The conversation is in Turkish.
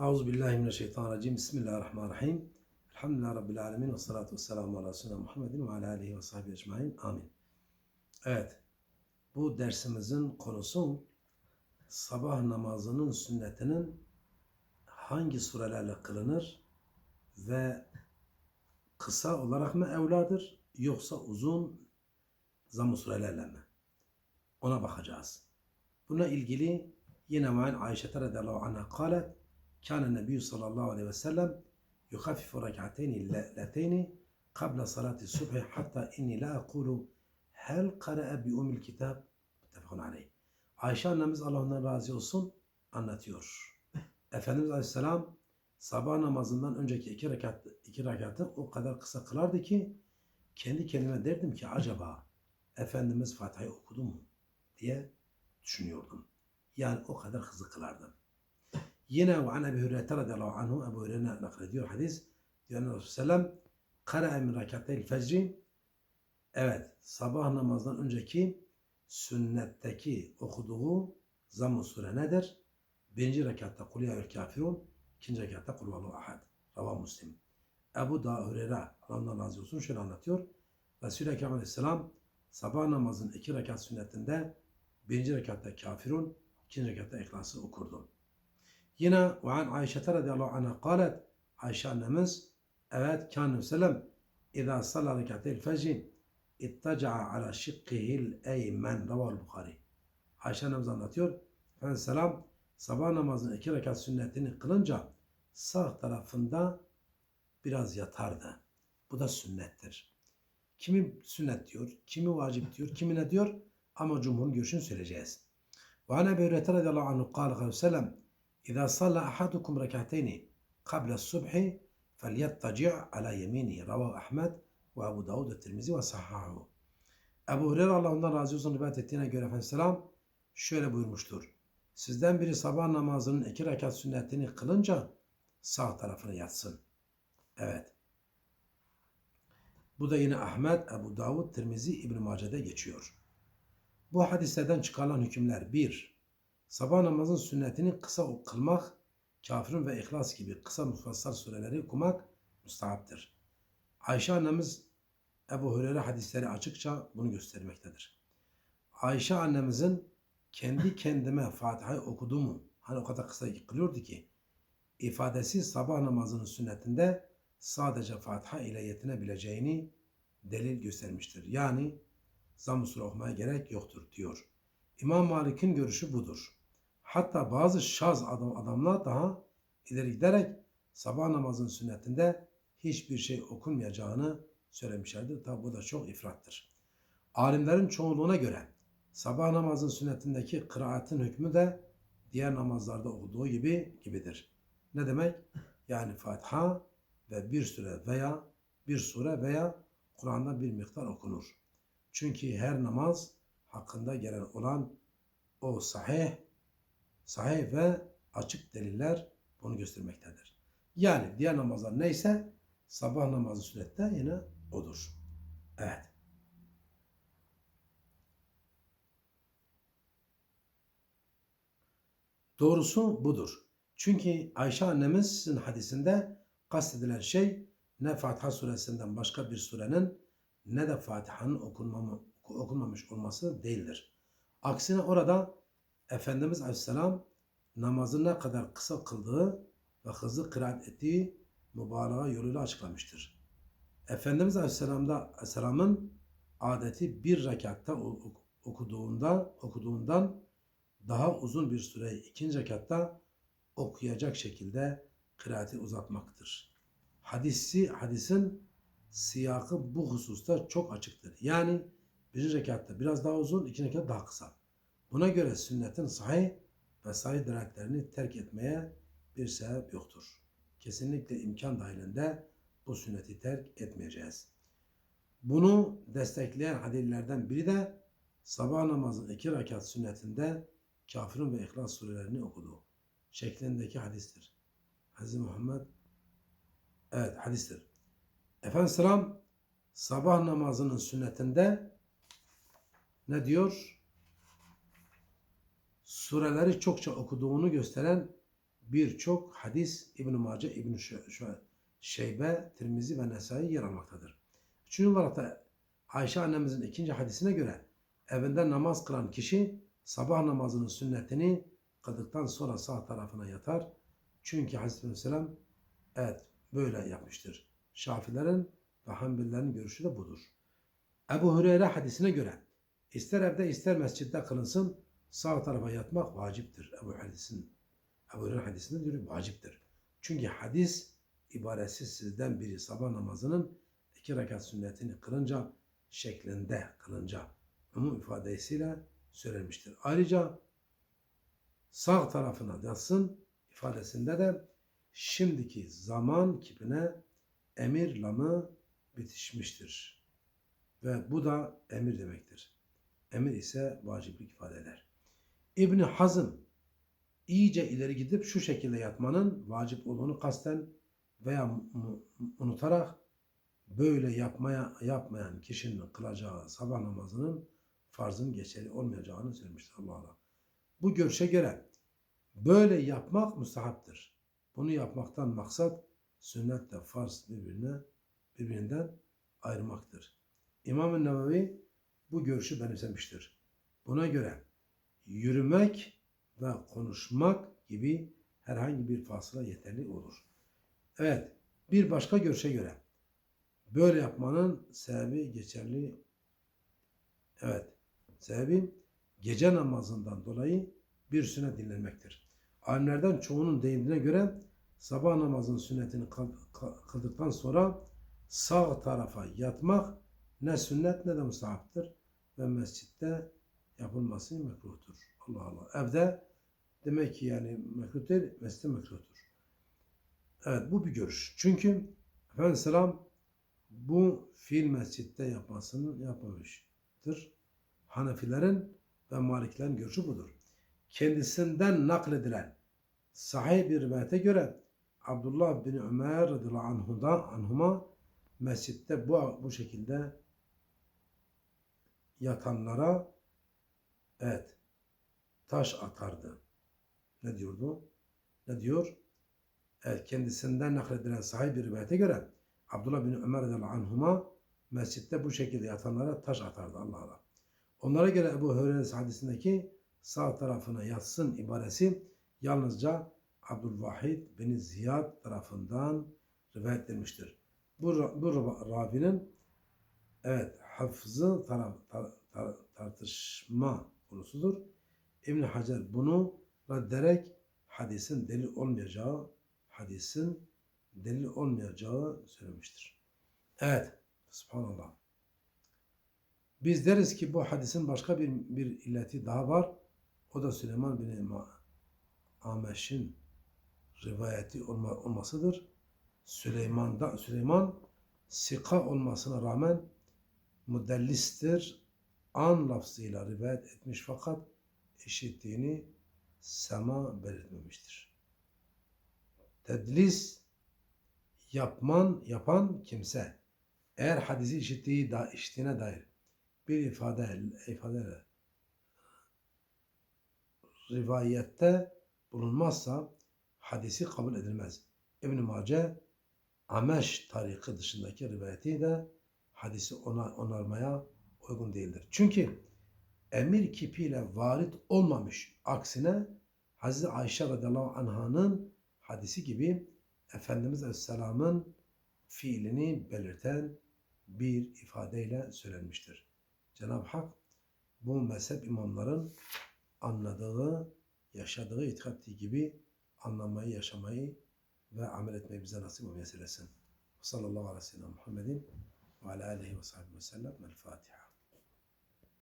Euzu billahi mineşşeytanirracim. Bismillahirrahmanirrahim. Elhamdülillahi rabbil alamin ve salatu vesselamu ala resulina Muhammedin ve ala alihi ve sahbihi ecmaîn. Amin. Evet. Bu dersimizin konusu sabah namazının sünnetinin hangi surelerle kılınır ve kısa olarak mı evladır yoksa uzun zamm surelerle mi? Ona bakacağız. Buna ilgili yine muayyen Ayşe radıyallahu anha kalet Kâne nebiyyü sallallahu aleyhi ve sellem yuhafifu rek'ateyni le'leteyni kabla salati subhi hatta inni la akulu hel kare'e bi umil kitab müttefakun aleyh. Ayşe annemiz Allah ondan razı olsun anlatıyor. Efendimiz aleyhisselam sabah namazından önceki iki rekat iki rekatı o kadar kısa kılardı ki kendi kendime derdim ki acaba Efendimiz Fatiha'yı okudu mu diye düşünüyordum. Yani o kadar hızlı kılardım. Yine ve an Ebu Hüreyre radıyallahu anhu Ebu Hüreyre naklediyor hadis. Diyor Resulullah sellem Kara min rekatayil fecri Evet sabah namazdan önceki sünnetteki okuduğu zamm-ı sure nedir? Birinci rekatta kul ya kafirun ikinci rekatta kul vallahu ahad. Rava Müslim. Ebu Da Hüreyre Allah'ından razı olsun şöyle anlatıyor. Resul-i Ekrem Aleyhisselam sabah namazın iki rekat sünnetinde birinci rekatta kafirun ikinci rekatta ihlası okurdu. Yine ve an Ayşe radıyallahu anha kalet Ayşe annemiz evet kâne sellem İzâ sallâ rekateyl fecri ittaca'a ala şikkihil eymen ravâl Bukhari. Ayşe annemiz anlatıyor. Efendimiz selam sabah namazının iki rekat sünnetini kılınca sağ tarafında biraz yatardı. Bu da sünnettir. Kimi sünnet diyor, kimi vacip diyor, kimi ne diyor? Ama cumhurun görüşünü söyleyeceğiz. Ve an Ebu Hüreyre radıyallahu anhu kâle sellem إذا صلى أحدكم ركعتين قبل الصبح فليضطجع على يمينه رواه أحمد وأبو داود الترمذي وصححه Ebu Hureyre Allah ondan razı olsun rivayet ettiğine göre Efendimiz Selam şöyle buyurmuştur. Sizden biri sabah namazının iki rekat sünnetini kılınca sağ tarafına yatsın. Evet. Bu da yine Ahmet, Ebu Davud, Tirmizi, İbn-i Mace'de geçiyor. Bu hadislerden çıkarılan hükümler 1. Sabah namazın sünnetini kısa kılmak, kafirin ve ihlas gibi kısa mufassal sureleri okumak müstahaptır. Ayşe annemiz Ebu Hureyre hadisleri açıkça bunu göstermektedir. Ayşe annemizin kendi kendime Fatiha'yı okudu mu? Hani o kadar kısa kılıyordu ki ifadesi sabah namazının sünnetinde sadece Fatiha ile yetinebileceğini delil göstermiştir. Yani sure okumaya gerek yoktur diyor. İmam Malik'in görüşü budur. Hatta bazı şaz adam, adamlar daha ileri giderek sabah namazının sünnetinde hiçbir şey okunmayacağını söylemişlerdir. Tabi bu da çok ifrattır. Alimlerin çoğunluğuna göre sabah namazın sünnetindeki kıraatin hükmü de diğer namazlarda olduğu gibi gibidir. Ne demek? Yani Fatiha ve bir süre veya bir sure veya Kur'an'da bir miktar okunur. Çünkü her namaz hakkında gelen olan o sahih, sahih ve açık deliller bunu göstermektedir. Yani diğer namazlar neyse sabah namazı sünnette yine odur. Evet. Doğrusu budur. Çünkü Ayşe annemizin hadisinde kastedilen şey ne Fatiha suresinden başka bir surenin ne de Fatiha'nın okunmamı, okunmamış olması değildir. Aksine orada Efendimiz Aleyhisselam namazı ne kadar kısa kıldığı ve hızlı kıraat ettiği mübalağa yoluyla açıklamıştır. Efendimiz Aleyhisselam'da Aleyhisselam'ın adeti bir rekatta okuduğunda okuduğundan daha uzun bir süre ikinci rekatta okuyacak şekilde kıraati uzatmaktır. Hadisi, hadisin siyakı bu hususta çok açıktır. Yani birinci rekatta biraz daha uzun, ikinci rekat daha kısa. Buna göre sünnetin sahih ve sahih direklerini terk etmeye bir sebep yoktur. Kesinlikle imkan dahilinde bu sünneti terk etmeyeceğiz. Bunu destekleyen hadislerden biri de sabah namazın iki rekat sünnetinde kafirin ve ihlas surelerini okudu. Şeklindeki hadistir. Hazreti Muhammed evet hadistir. Efendimiz Selam sabah namazının sünnetinde ne diyor? Sureleri çokça okuduğunu gösteren birçok hadis İbn-i Mace, İbn-i Şeybe, Tirmizi ve Nesai yer almaktadır. Üçüncü olarak da Ayşe annemizin ikinci hadisine göre evinde namaz kılan kişi sabah namazının sünnetini kıldıktan sonra sağ tarafına yatar. Çünkü Hazreti Aleyhisselam evet böyle yapmıştır. Şafilerin ve Hanbelilerin görüşü de budur. Ebu Hureyre hadisine göre ister evde ister mescitte kılınsın sağ tarafa yatmak vaciptir. Ebu hadisin Ebu Hureyre hadisinde diyor vaciptir. Çünkü hadis ibaresi sizden biri sabah namazının iki rekat sünnetini kılınca şeklinde kılınca umum ifadesiyle söylenmiştir. Ayrıca sağ tarafına yatsın ifadesinde de şimdiki zaman kipine emir lamı bitişmiştir. Ve bu da emir demektir. Emir ise vaciplik ifade eder. İbni Hazm iyice ileri gidip şu şekilde yatmanın vacip olduğunu kasten veya unutarak böyle yapmaya yapmayan kişinin kılacağı sabah namazının farzın geçerli olmayacağını söylemiştir Allah Allah. Bu görüşe göre böyle yapmak müstahaptır. Bunu yapmaktan maksat sünnetle farz birbirine birbirinden ayırmaktır. İmam-ı Nevevi bu görüşü benimsemiştir. Buna göre yürümek ve konuşmak gibi herhangi bir fasıla yeterli olur. Evet, bir başka görüşe göre böyle yapmanın sebebi geçerli. Evet, sebebi gece namazından dolayı bir sünnet dinlenmektir. Alimlerden çoğunun deyimine göre sabah namazının sünnetini kıl- kıl- kıldıktan sonra sağ tarafa yatmak ne sünnet ne de müstahaptır ve mescitte yapılması mekruhtur. Allah Allah. Evde demek ki yani mekruh değil, mescitte mekruhtur. Evet bu bir görüş. Çünkü Efendimiz Selam bu fiil mescitte yapmasını yapmamıştır. Hanefilerin ve Maliklerin görüşü budur. Kendisinden nakledilen sahih bir rivayete göre Abdullah bin Ömer radıyallahu anhuma mescitte bu, bu şekilde yatanlara evet taş atardı. Ne diyordu? Ne diyor? Evet, kendisinden nakledilen sahih bir rivayete göre Abdullah bin Ömer anhuma mescitte bu şekilde yatanlara taş atardı Allah Allah. Onlara göre Ebu Hureyre hadisindeki sağ tarafına yatsın ibaresi yalnızca Abdülvahid bin Ziyad tarafından rivayet edilmiştir. Bu, bu ravinin evet hafızı taraf, tar- tar- tartışma konusudur. İbn Hacer bunu reddederek hadisin delil olmayacağı hadisin delil olmayacağı söylemiştir. Evet. Subhanallah. Biz deriz ki bu hadisin başka bir, bir illeti daha var. O da Süleyman bin Ameş'in rivayeti olma, olmasıdır. Süleyman'da Süleyman sika olmasına rağmen müdellistir. An lafzıyla rivayet etmiş fakat işittiğini sema belirtmemiştir. Tedlis yapman yapan kimse eğer hadisi işittiği da işittiğine dair bir ifade ifade rivayette bulunmazsa hadisi kabul edilmez. İbn Mace Ameş tariki dışındaki rivayeti de hadisi ona onarmaya uygun değildir. Çünkü emir kipiyle varit olmamış. Aksine Hazreti Ayşe radıyallahu anh'ın hadisi gibi Efendimiz Aleyhisselam'ın fiilini belirten bir ifadeyle söylenmiştir. Cenab-ı Hak bu mezhep imamların anladığı, yaşadığı, ettiği gibi anlamayı, yaşamayı ve amel etmeyi bize nasip ve meselesin. Sallallahu aleyhi ve sellem Muhammedin ve ala aleyhi ve sahibi